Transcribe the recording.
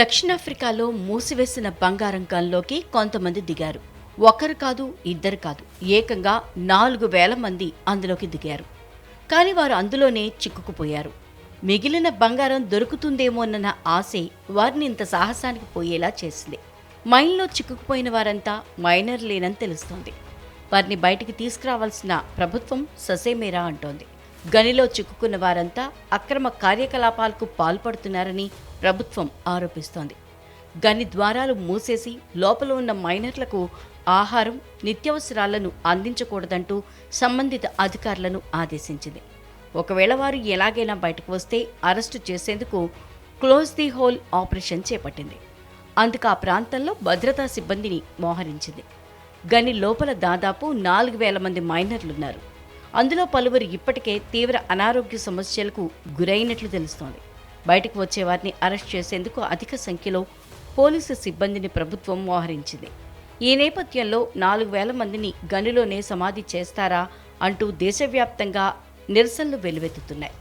దక్షిణాఫ్రికాలో మూసివేసిన బంగారం గన్లోకి కొంతమంది దిగారు. ఒకరు కాదు ఇద్దరు కాదు. ఏకంగా నాలుగు వేల మంది అందులోకి దిగారు. కానీ వారు అందులోనే చిక్కుకుపోయారు. మిగిలిన బంగారం దొరుకుతుందేమోనన్న ఆశే వారిని ఇంత సాహసానికి పోయేలా చేసింది. మైన్లో చిక్కుకుపోయిన వారంతా మైనర్ లేనని తెలుస్తోంది. వారిని బయటికి తీసుకురావాల్సిన ప్రభుత్వం ససేమేరా అంటోంది. గనిలో చిక్కుకున్న వారంతా అక్రమ కార్యకలాపాలకు పాల్పడుతున్నారని ప్రభుత్వం ఆరోపిస్తోంది. గని ద్వారాలు మూసేసి లోపల ఉన్న మైనర్లకు ఆహారం నిత్యావసరాలను అందించకూడదంటూ సంబంధిత అధికారులను ఆదేశించింది. ఒకవేళ వారు ఎలాగైనా బయటకు వస్తే అరెస్టు చేసేందుకు క్లోజ్ ది హోల్ ఆపరేషన్ చేపట్టింది. అందుకు ఆ ప్రాంతంలో భద్రతా సిబ్బందిని మోహరించింది. గని లోపల దాదాపు నాలుగు వేల మంది మైనర్లున్నారు. అందులో పలువురు ఇప్పటికే తీవ్ర అనారోగ్య సమస్యలకు గురైనట్లు తెలుస్తోంది. బయటకు వచ్చే వారిని అరెస్ట్ చేసేందుకు అధిక సంఖ్యలో పోలీసు సిబ్బందిని ప్రభుత్వం మోహరించింది. ఈ నేపథ్యంలో నాలుగు వేల మందిని గనిలోనే సమాధి చేస్తారా అంటూ దేశవ్యాప్తంగా నిరసనలు వెలువెత్తుతున్నాయి.